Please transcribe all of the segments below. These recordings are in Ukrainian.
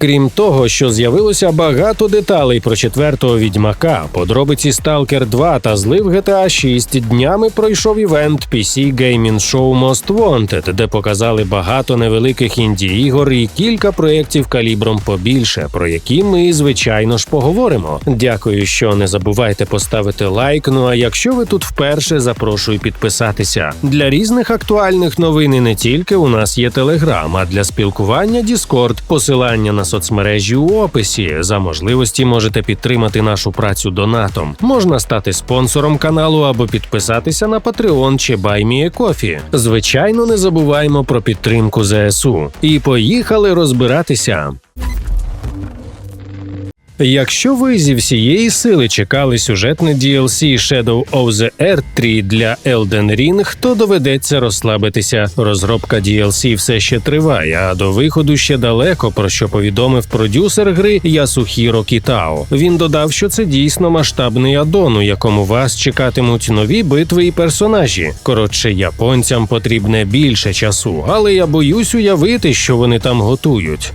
Крім того, що з'явилося багато деталей про четвертого відьмака, подробиці Stalker 2 та злив GTA 6, днями пройшов івент PC Gaming Show Most Wanted, де показали багато невеликих інді-ігор і кілька проєктів калібром побільше, про які ми, звичайно ж, поговоримо. Дякую, що не забувайте поставити лайк. Ну а якщо ви тут вперше, запрошую підписатися. Для різних актуальних новин і не тільки у нас є Телеграм, а для спілкування Discord, посилання на соцмережі у описі. За можливості можете підтримати нашу працю донатом. Можна стати спонсором каналу або підписатися на Patreon чи BuyMeACoffee. Звичайно, не забуваємо про підтримку ЗСУ. І поїхали розбиратися. Якщо ви зі всієї сили чекали сюжетне DLC Shadow of the Earth 3 для Elden Ring, то доведеться розслабитися. Розробка DLC все ще триває, а до виходу ще далеко, про що повідомив продюсер гри Ясухіро Кітао. Він додав, що це дійсно масштабний аддон, у якому вас чекатимуть нові битви і персонажі. Коротше, японцям потрібне більше часу, але я боюсь уявити, що вони там готують.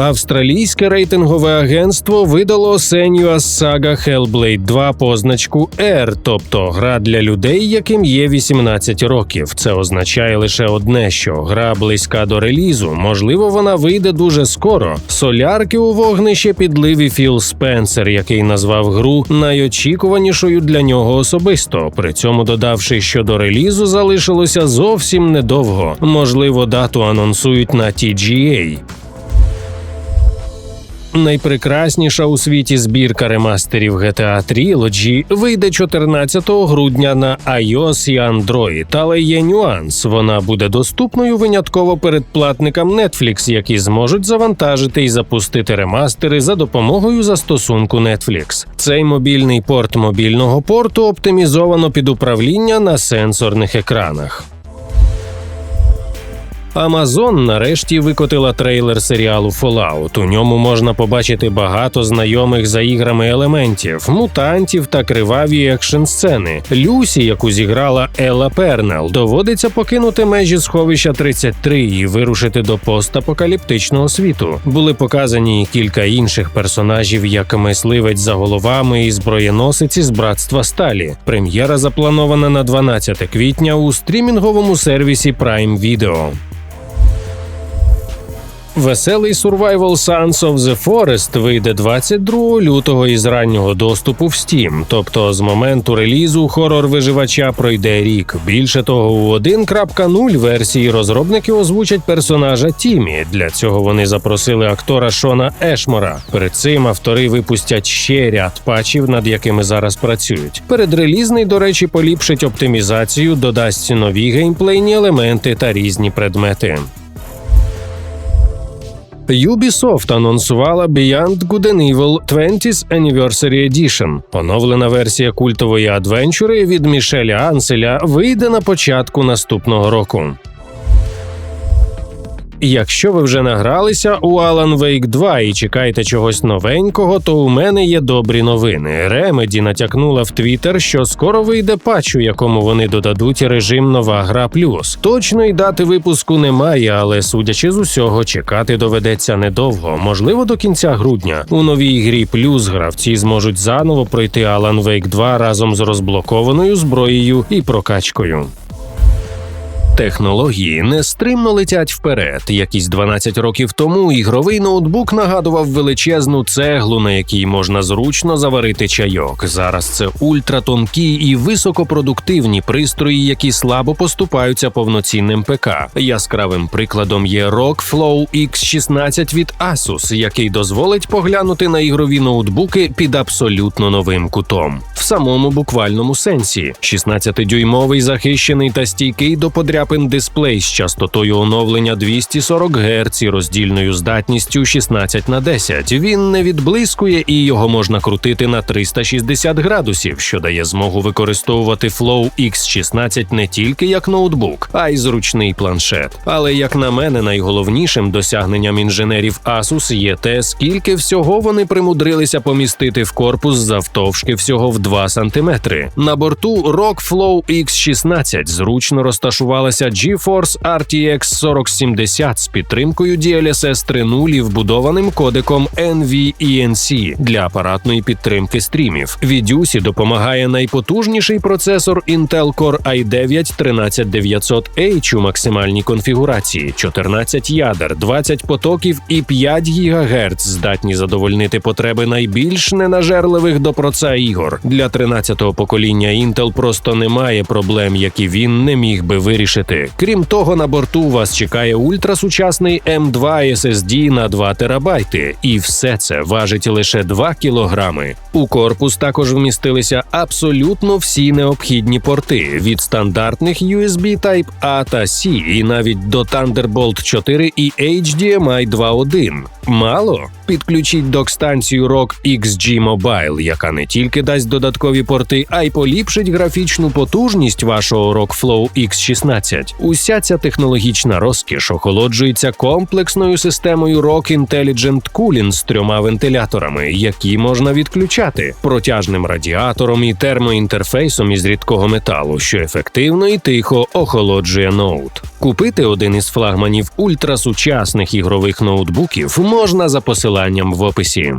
Австралійське рейтингове агентство видало Senua's Saga Hellblade 2 позначку R, тобто гра для людей, яким є 18 років. Це означає лише одне, що гра близька до релізу. Можливо, вона вийде дуже скоро. Солярки у вогнище підливі Філ Спенсер, який назвав гру найочікуванішою для нього особисто. При цьому додавши, що до релізу залишилося зовсім недовго. Можливо, дату анонсують на TGA. Найпрекрасніша у світі збірка ремастерів GTA Trilogy вийде 14 грудня на iOS і Android, але є нюанс. Вона буде доступною винятково передплатникам Netflix, які зможуть завантажити і запустити ремастери за допомогою застосунку Netflix. Цей мобільний порт мобільного порту оптимізовано під управління на сенсорних екранах. Amazon нарешті викотила трейлер серіалу Fallout. У ньому можна побачити багато знайомих за іграми елементів, мутантів та криваві екшн сцени. Люсі, яку зіграла Елла Пернел, доводиться покинути межі сховища 33 і вирушити до постапокаліптичного світу. Були показані кілька інших персонажів, як мисливець за головами і зброєносець із братства Сталі. Прем'єра запланована на 12 квітня у стрімінговому сервісі Prime Video. Веселий Survival Sons of the Forest вийде 22 лютого із раннього доступу в Steam, тобто з моменту релізу хорор виживача пройде рік. Більше того, у 1.0 версії розробники озвучать персонажа Тімі. Для цього вони запросили актора Шона Ешмора. Перед цим автори випустять ще ряд патчів, над якими зараз працюють. Передрелізний, до речі, поліпшить оптимізацію, додасть нові геймплейні елементи та різні предмети. Ubisoft анонсувала Beyond Good and Evil 20th Anniversary Edition. Оновлена версія культової адвенчури від Мішеля Анселя вийде на початку наступного року. Якщо ви вже награлися у Alan Wake 2 і чекаєте чогось новенького, то у мене є добрі новини. Remedy натякнула в Твіттер, що скоро вийде патч, у якому вони додадуть режим Нова гра плюс. Точної дати випуску немає, але судячи з усього, чекати доведеться недовго, можливо, до кінця грудня. У новій грі плюс гравці зможуть заново пройти Alan Wake 2 разом з розблокованою зброєю і прокачкою. Технології нестримно летять вперед. Якісь 12 років тому ігровий ноутбук нагадував величезну цеглу, на якій можна зручно заварити чайок. Зараз це ультратонкі і високопродуктивні пристрої, які слабо поступаються повноцінним ПК. Яскравим прикладом є ROG Flow X16 від Asus, який дозволить поглянути на ігрові ноутбуки під абсолютно новим кутом. В самому буквальному сенсі 16-дюймовий захищений та стійкий до подряпин дисплей з частотою оновлення 240 Гц і роздільною здатністю 16 на 10. Він не відблискує і його можна крутити на 360 градусів, що дає змогу використовувати Flow X16 не тільки як ноутбук, а й зручний планшет. Але як на мене, найголовнішим досягненням інженерів Asus є те, скільки всього вони примудрилися помістити в корпус завтовшки всього в 2 см. На борту ROG Flow X16 зручно розташувалася GeForce RTX 4070 з підтримкою DLSS 3.0 і вбудованим кодеком NVENC для апаратної підтримки стрімів. Відюсі допомагає найпотужніший процесор Intel Core i9 13900H у максимальній конфігурації, 14 ядер, 20 потоків і 5 ГГц здатні задовольнити потреби найбільш ненажерливих до проца ігор. Для 13-го покоління Intel просто немає проблем, які він не міг би вирішити. Крім того, на борту вас чекає ультрасучасний M2 SSD на 2 терабайти, і все це важить лише 2 кілограми. У корпус також вмістилися абсолютно всі необхідні порти від стандартних USB Type-A та C і навіть до Thunderbolt 4 і HDMI 2.1. Мало? Підключіть док-станцію ROG XG Mobile, яка не тільки дасть додаткові порти, а й поліпшить графічну потужність вашого ROG Flow X16. Уся ця технологічна розкіш охолоджується комплексною системою ROG Intelligent Cooling з трьома вентиляторами, які можна відключати, протяжним радіатором і термоінтерфейсом із рідкого металу, що ефективно і тихо охолоджує ноут. Купити один із флагманів ультрасучасних ігрових ноутбуків можна за посиланням в описі.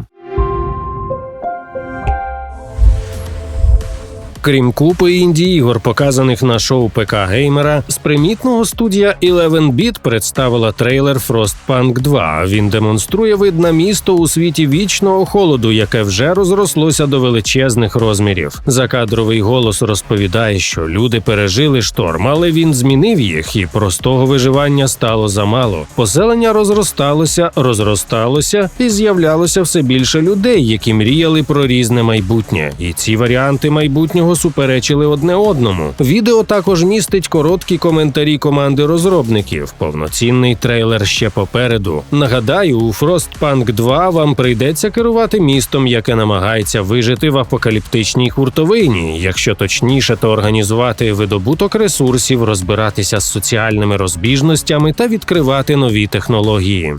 Крім купи інді ігор, показаних на шоу ПК Геймера, з примітного студія 11-Bit представила трейлер Frostpunk 2. Він демонструє вид на місто у світі вічного холоду, яке вже розрослося до величезних розмірів. Закадровий голос розповідає, що люди пережили шторм, але він змінив їх, і простого виживання стало замало. Поселення розросталося, розросталося, і з'являлося все більше людей, які мріяли про різне майбутнє. І ці варіанти майбутнього суперечили одне одному. Відео також містить короткі коментарі команди розробників. Повноцінний трейлер ще попереду. Нагадаю, у Frostpunk 2 вам прийдеться керувати містом, яке намагається вижити в апокаліптичній хуртовині. Якщо точніше, то організувати видобуток ресурсів, розбиратися з соціальними розбіжностями та відкривати нові технології.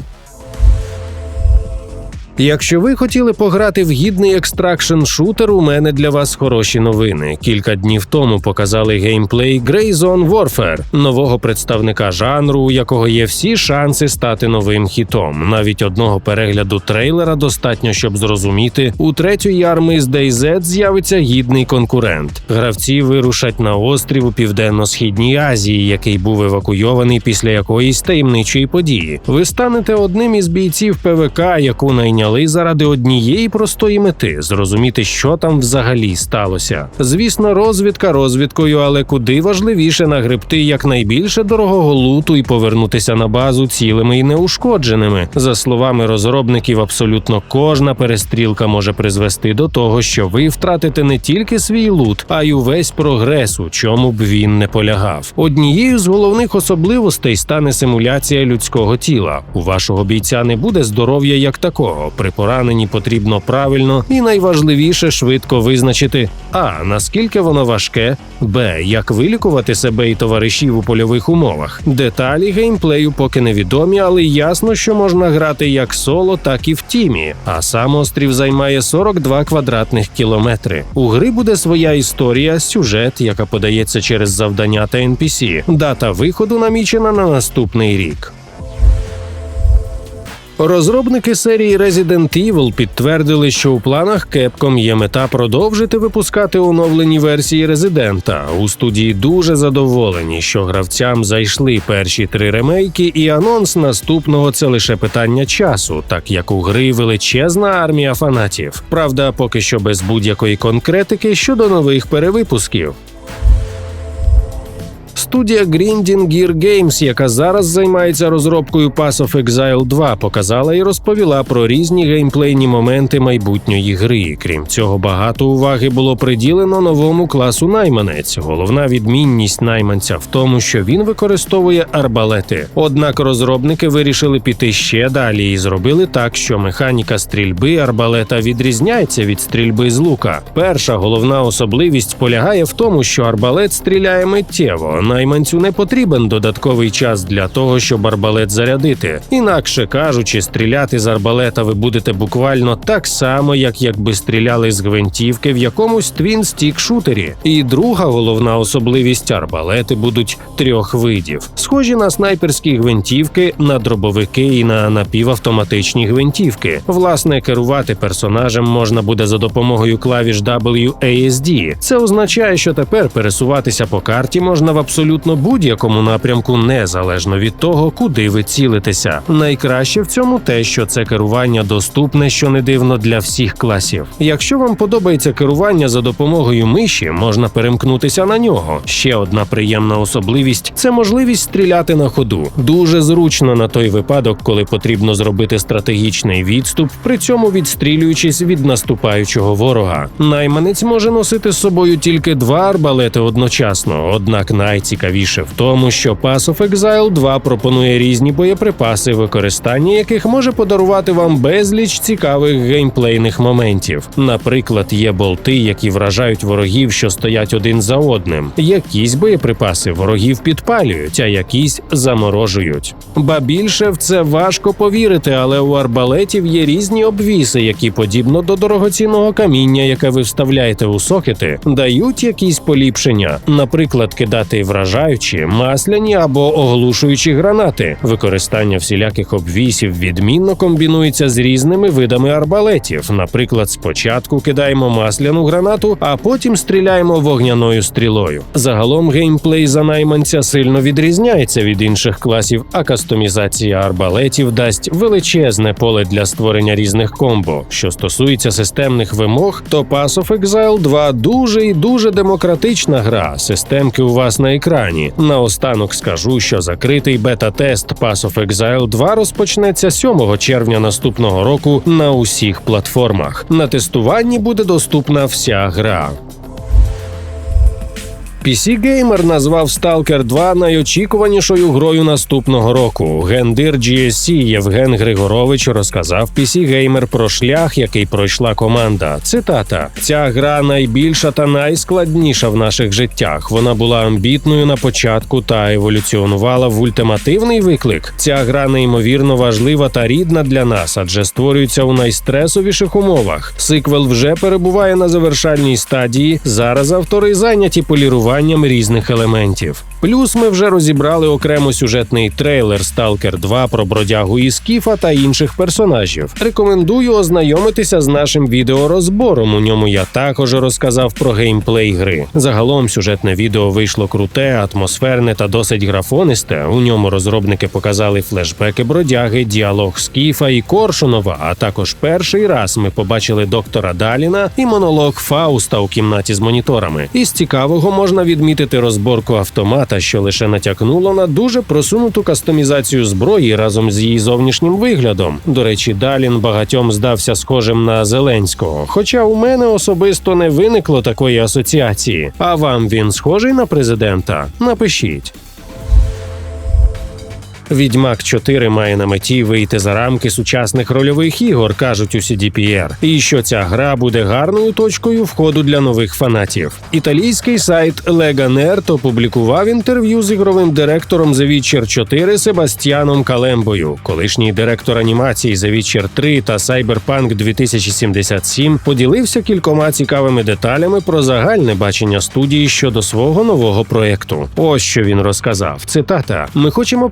Якщо ви хотіли пограти в гідний екстракшн шутер, у мене для вас хороші новини. Кілька днів тому показали геймплей Grey Zone Warfare, нового представника жанру, у якого є всі шанси стати новим хітом. Навіть одного перегляду трейлера достатньо, щоб зрозуміти, у третьої армії з DayZ з'явиться гідний конкурент. Гравці вирушать на острів у південно-східній Азії, який був евакуйований після якоїсь таємничої події. Ви станете одним із бійців ПВК, яку найняли заради однієї простої мети зрозуміти, що там взагалі сталося. Звісно, розвідка розвідкою, але куди важливіше нагребти якнайбільше дорогого луту і повернутися на базу цілими і неушкодженими. За словами розробників, абсолютно кожна перестрілка може призвести до того, що ви втратите не тільки свій лут, а й увесь прогрес, у чому б він не полягав. Однією з головних особливостей стане симуляція людського тіла. У вашого бійця не буде здоров'я як такого. При пораненні потрібно правильно і найважливіше швидко визначити а наскільки воно важке, б як вилікувати себе і товаришів у польових умовах. Деталі геймплею поки невідомі, але ясно, що можна грати як соло, так і в тімі. А сам острів займає 42 квадратних кілометри. У гри буде своя історія, сюжет, яка подається через завдання та NPC. Дата виходу намічена на наступний рік. Розробники серії Resident Evil підтвердили, що у планах Capcom є мета продовжити випускати оновлені версії Резидента. У студії дуже задоволені, що гравцям зайшли перші три ремейки, і анонс наступного це лише питання часу, так як у гри величезна армія фанатів. Правда, поки що без будь-якої конкретики щодо нових перевипусків. Студія Grinding Gear Games, яка зараз займається розробкою Pass of Exile 2, показала і розповіла про різні геймплейні моменти майбутньої гри. Крім цього, багато уваги було приділено новому класу найманець. Головна відмінність найманця в тому, що він використовує арбалети. Однак розробники вирішили піти ще далі і зробили так, що механіка стрільби арбалета відрізняється від стрільби з лука. Перша головна особливість полягає в тому, що арбалет стріляє миттєво найманцю не потрібен додатковий час для того, щоб арбалет зарядити. Інакше кажучи, стріляти з арбалета ви будете буквально так само, як якби стріляли з гвинтівки в якомусь твін-стік шутері. І друга головна особливість арбалети будуть трьох видів: схожі на снайперські гвинтівки, на дробовики і на напівавтоматичні гвинтівки. Власне, керувати персонажем можна буде за допомогою клавіш WASD. Це означає, що тепер пересуватися по карті можна в абсолютно будь-якому напрямку, незалежно від того, куди ви цілитеся. Найкраще в цьому те, що це керування доступне, що не дивно для всіх класів. Якщо вам подобається керування за допомогою миші, можна перемкнутися на нього. Ще одна приємна особливість це можливість стріляти на ходу. Дуже зручно на той випадок, коли потрібно зробити стратегічний відступ, при цьому відстрілюючись від наступаючого ворога. Найманець може носити з собою тільки два арбалети одночасно. Однак найцікавіше в тому, що Pass of Exile 2 пропонує різні боєприпаси, використання яких може подарувати вам безліч цікавих геймплейних моментів. Наприклад, є болти, які вражають ворогів, що стоять один за одним. Якісь боєприпаси ворогів підпалюють, а якісь заморожують. Ба більше в це важко повірити, але у арбалетів є різні обвіси, які подібно до дорогоцінного каміння, яке ви вставляєте у сокети, дають якісь поліпшення, наприклад, кидати вражаючі, масляні або оглушуючі гранати. Використання всіляких обвісів відмінно комбінується з різними видами арбалетів. Наприклад, спочатку кидаємо масляну гранату, а потім стріляємо вогняною стрілою. Загалом геймплей за найманця сильно відрізняється від інших класів, а кастомізація арбалетів дасть величезне поле для створення різних комбо. Що стосується системних вимог, то Pass of Exile 2 дуже і дуже демократична гра. Системки у вас на екрані. Наостанок скажу, що закритий бета-тест Pass of Exile 2 розпочнеться 7 червня наступного року на усіх платформах. На тестуванні буде доступна вся гра. PC Gamer назвав Stalker 2 найочікуванішою грою наступного року. Гендир GSC Євген Григорович розказав PC Gamer про шлях, який пройшла команда. Цитата: ця гра найбільша та найскладніша в наших життях. Вона була амбітною на початку та еволюціонувала в ультимативний виклик. Ця гра неймовірно важлива та рідна для нас, адже створюється у найстресовіших умовах. Сиквел вже перебуває на завершальній стадії. Зараз автори зайняті поліруванням різних елементів. Плюс ми вже розібрали окремо сюжетний трейлер Stalker 2 про бродягу і Скіфа та інших персонажів. Рекомендую ознайомитися з нашим відеорозбором. У ньому я також розказав про геймплей гри. Загалом сюжетне відео вийшло круте, атмосферне та досить графонисте. У ньому розробники показали флешбеки бродяги, діалог Скіфа і Коршунова. А також перший раз ми побачили доктора Даліна і монолог Фауста у кімнаті з моніторами. Із цікавого можна відмітити розборку автомата, що лише натякнуло на дуже просунуту кастомізацію зброї разом з її зовнішнім виглядом. До речі, Далін багатьом здався схожим на Зеленського. Хоча у мене особисто не виникло такої асоціації. А вам він схожий на президента? Напишіть. Відьмак 4 має на меті вийти за рамки сучасних рольових ігор, кажуть у CDPR, і що ця гра буде гарною точкою входу для нових фанатів. Італійський сайт Lega Nerd опублікував інтерв'ю з ігровим директором The Witcher 4 Себастьяном Калембою. Колишній директор анімації The Witcher 3 та Cyberpunk 2077 поділився кількома цікавими деталями про загальне бачення студії щодо свого нового проекту. Ось що він розказав. Цитата: Ми хочемо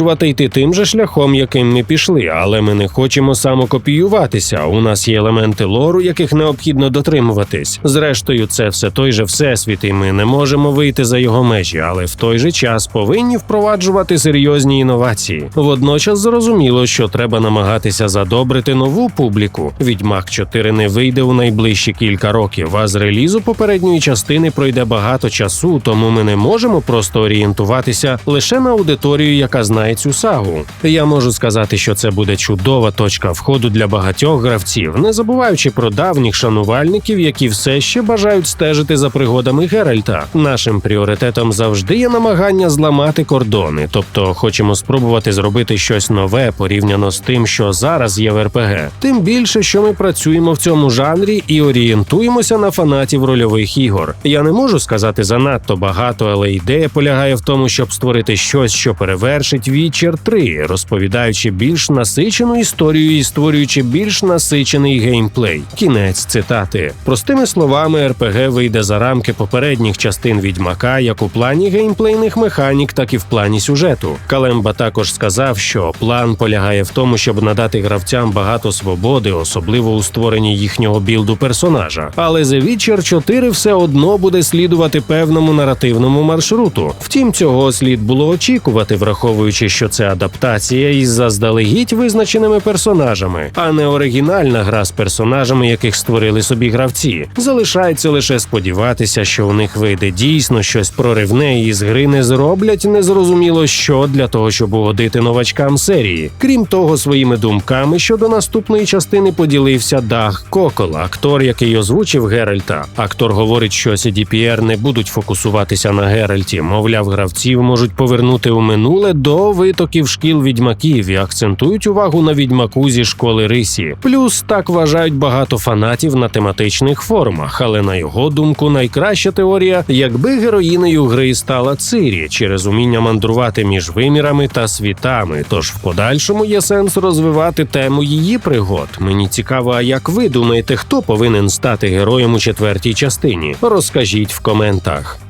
продовжувати йти тим же шляхом, яким ми пішли, але ми не хочемо самокопіюватися. У нас є елементи лору, яких необхідно дотримуватись. Зрештою, це все той же всесвіт, і ми не можемо вийти за його межі, але в той же час повинні впроваджувати серйозні інновації. Водночас зрозуміло, що треба намагатися задобрити нову публіку. Відьмак 4 не вийде у найближчі кілька років. А з релізу попередньої частини пройде багато часу, тому ми не можемо просто орієнтуватися лише на аудиторію, яка знає знає цю сагу. Я можу сказати, що це буде чудова точка входу для багатьох гравців, не забуваючи про давніх шанувальників, які все ще бажають стежити за пригодами Геральта. Нашим пріоритетом завжди є намагання зламати кордони, тобто хочемо спробувати зробити щось нове порівняно з тим, що зараз є в РПГ. Тим більше, що ми працюємо в цьому жанрі і орієнтуємося на фанатів рольових ігор. Я не можу сказати занадто багато, але ідея полягає в тому, щоб створити щось, що перевершить Witcher 3, розповідаючи більш насичену історію і створюючи більш насичений геймплей. Кінець цитати. Простими словами, РПГ вийде за рамки попередніх частин відьмака, як у плані геймплейних механік, так і в плані сюжету. Калемба також сказав, що план полягає в тому, щоб надати гравцям багато свободи, особливо у створенні їхнього білду персонажа. Але The Witcher 4 все одно буде слідувати певному наративному маршруту. Втім, цього слід було очікувати, враховуючи, що це адаптація із заздалегідь визначеними персонажами, а не оригінальна гра з персонажами, яких створили собі гравці. Залишається лише сподіватися, що у них вийде дійсно щось проривне, і з гри не зроблять незрозуміло що для того, щоб угодити новачкам серії. Крім того, своїми думками щодо наступної частини поділився Даг Кокол, актор, який озвучив Геральта. Актор говорить, що CDPR не будуть фокусуватися на Геральті. Мовляв, гравців можуть повернути у минуле до витоків шкіл відьмаків і акцентують увагу на відьмаку зі школи Рисі. Плюс так вважають багато фанатів на тематичних форумах. Але на його думку, найкраща теорія, якби героїнею гри стала Цирі через уміння мандрувати між вимірами та світами. Тож в подальшому є сенс розвивати тему її пригод. Мені цікаво, а як ви думаєте, хто повинен стати героєм у четвертій частині? Розкажіть в коментах.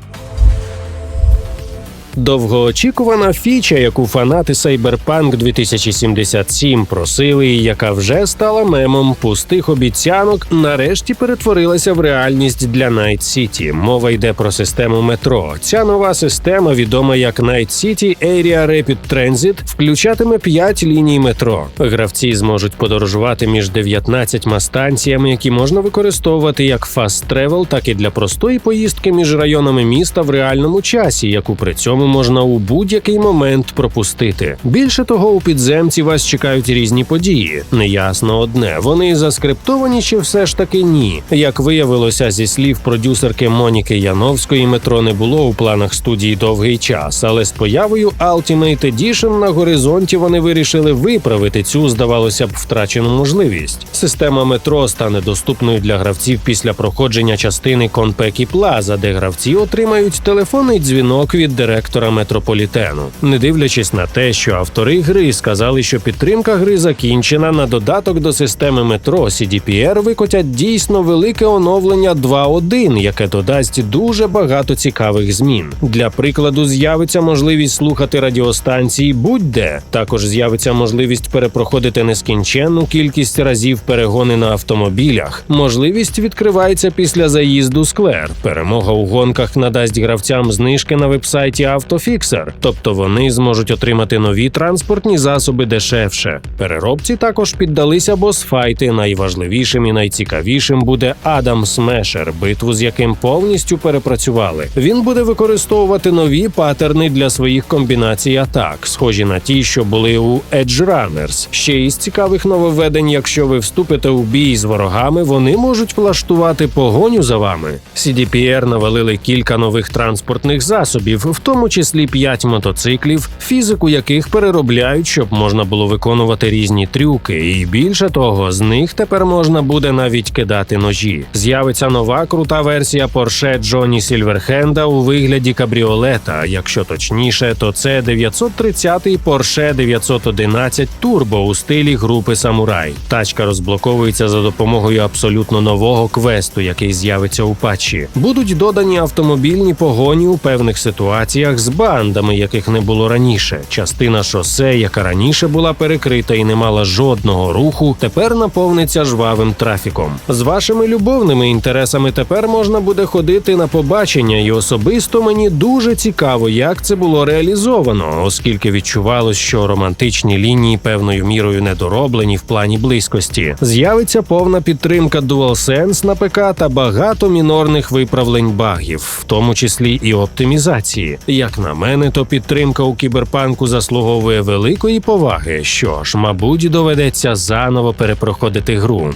Довгоочікувана фіча, яку фанати Cyberpunk 2077 просили, і яка вже стала мемом пустих обіцянок, нарешті перетворилася в реальність для Night City. Мова йде про систему метро. Ця нова система, відома як Night City Area Rapid Transit, включатиме 5 ліній метро. Гравці зможуть подорожувати між 19 станціями, які можна використовувати як fast travel, так і для простої поїздки між районами міста в реальному часі, яку при цьому можна у будь-який момент пропустити. Більше того, у підземці вас чекають різні події. Неясно одне, вони заскриптовані чи все ж таки ні. Як виявилося зі слів продюсерки Моніки Яновської, метро не було у планах студії довгий час, але з появою Ultimate Edition на горизонті вони вирішили виправити цю, здавалося б, втрачену можливість. Система метро стане доступною для гравців після проходження частини Конпекі Плаза, де гравці отримають телефонний дзвінок від директора метрополітену. Не дивлячись на те, що автори гри сказали, що підтримка гри закінчена, на додаток до системи метро CDPR викотять дійсно велике оновлення 2.1, яке додасть дуже багато цікавих змін. Для прикладу, з'явиться можливість слухати радіостанції будь-де. Також з'явиться можливість перепроходити нескінченну кількість разів перегони на автомобілях. Можливість відкривається після заїзду склер. Перемога у гонках надасть гравцям знижки на вебсайті Автофіксер, тобто вони зможуть отримати нові транспортні засоби дешевше. Переробці також піддалися босфайти. Найважливішим і найцікавішим буде Адам Смешер, битву з яким повністю перепрацювали. Він буде використовувати нові паттерни для своїх комбінацій атак, схожі на ті, що були у Edge Runners. Ще із цікавих нововведень, якщо ви вступите у бій з ворогами, вони можуть влаштувати погоню за вами. CDPR навалили кілька нових транспортних засобів, в тому числі 5 мотоциклів, фізику яких переробляють, щоб можна було виконувати різні трюки. І більше того, з них тепер можна буде навіть кидати ножі. З'явиться нова крута версія Porsche Джоні Сільверхенда у вигляді кабріолета. Якщо точніше, то це 930-й Porsche 911 Turbo у стилі групи Самурай. Тачка розблоковується за допомогою абсолютно нового квесту, який з'явиться у патчі. Будуть додані автомобільні погоні у певних ситуаціях з бандами, яких не було раніше. Частина шосе, яка раніше була перекрита і не мала жодного руху, тепер наповниться жвавим трафіком. З вашими любовними інтересами тепер можна буде ходити на побачення, і особисто мені дуже цікаво, як це було реалізовано, оскільки відчувалось, що романтичні лінії певною мірою недороблені в плані близькості. З'явиться повна підтримка DualSense на ПК та багато мінорних виправлень багів, в тому числі і оптимізації. Я Як на мене, то підтримка у кіберпанку заслуговує великої поваги. Що ж, мабуть, доведеться заново перепроходити гру.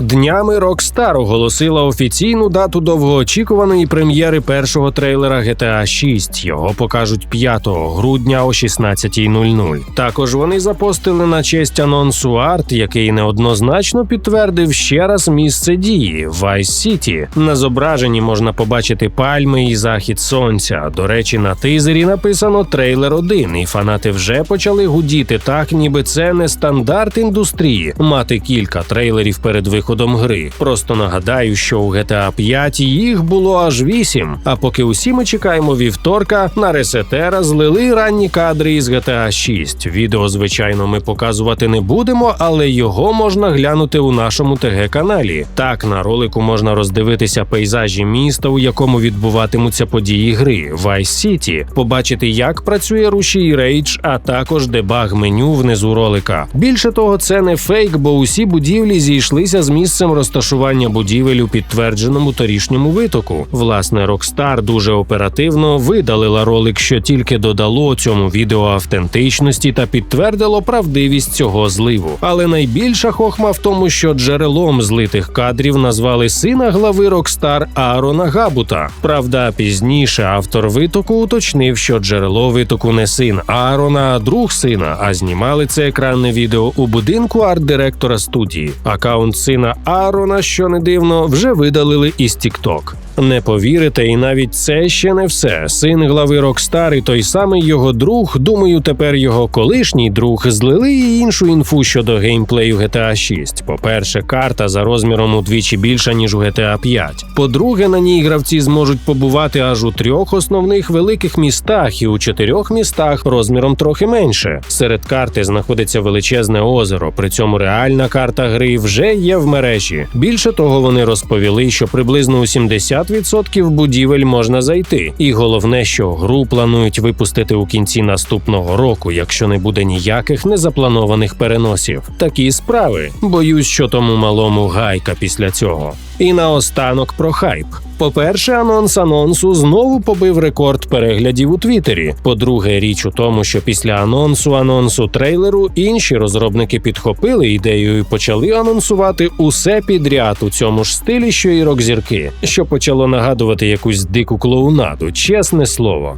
Днями Rockstar оголосила офіційну дату довгоочікуваної прем'єри першого трейлера GTA 6. Його покажуть 5 грудня о 16.00. Також вони запостили на честь анонсу арт, який неоднозначно підтвердив ще раз місце дії Vice City. На зображенні можна побачити пальми і захід сонця. До речі, на тизері написано трейлер 1, і фанати вже почали гудіти так, ніби це не стандарт індустрії мати кілька трейлерів перед виходом гри. Просто нагадаю, що у GTA 5 їх було аж 8, А поки усі ми чекаємо вівторка, на ресетера злили ранні кадри із GTA 6. Відео, звичайно, ми показувати не будемо, але його можна глянути у нашому ТГ-каналі. Так, на ролику можна роздивитися пейзажі міста, у якому відбуватимуться події гри Vice City, побачити, як працює рушій Rage, а також дебаг меню внизу ролика. Більше того, це не фейк, бо усі будівлі зійшлися з місцем розташування будівель у підтвердженому торішньому витоку. Власне, Rockstar дуже оперативно видалила ролик, що тільки додало цьому відео автентичності та підтвердило правдивість цього зливу. Але найбільша хохма в тому, що джерелом злитих кадрів назвали сина глави Rockstar Аарона Габута. Правда, пізніше автор витоку уточнив, що джерело витоку не син Аарона, а друг сина. А знімали це екранне відео у будинку арт-директора студії. Акаунт сина Аарона, що не дивно, вже видалили із TikTok. Не повірите, і навіть це ще не все. Син глави Rockstar і той самий його друг, думаю, тепер його колишній друг злили і іншу інфу щодо геймплею GTA 6. По-перше, карта за розміром удвічі більша ніж у GTA 5. По-друге, на ній гравці зможуть побувати аж у трьох основних великих містах і у чотирьох містах розміром трохи менше. Серед карти знаходиться величезне озеро. При цьому реальна карта гри вже є в мережі. Більше того, вони розповіли, що приблизно у 70 50% будівель можна зайти. І головне, що гру планують випустити у кінці наступного року, якщо не буде ніяких незапланованих переносів. Такі справи. Боюсь, що тому малому гайка після цього. І наостанок про хайп. По-перше, анонс анонсу знову побив рекорд переглядів у Твіттері. По-друге, річ у тому, що після анонсу анонсу трейлеру інші розробники підхопили ідею і почали анонсувати усе підряд у цьому ж стилі, що і рок-зірки, що почало нагадувати якусь дику клоунаду, чесне слово.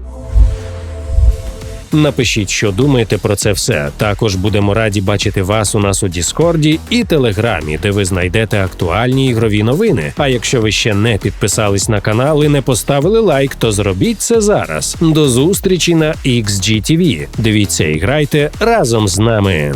Напишіть, що думаєте про це все. Також будемо раді бачити вас у нас у Діскорді і Телеграмі, де ви знайдете актуальні ігрові новини. А якщо ви ще не підписались на канал і не поставили лайк, то зробіть це зараз. До зустрічі на XGTV. Дивіться і грайте разом з нами.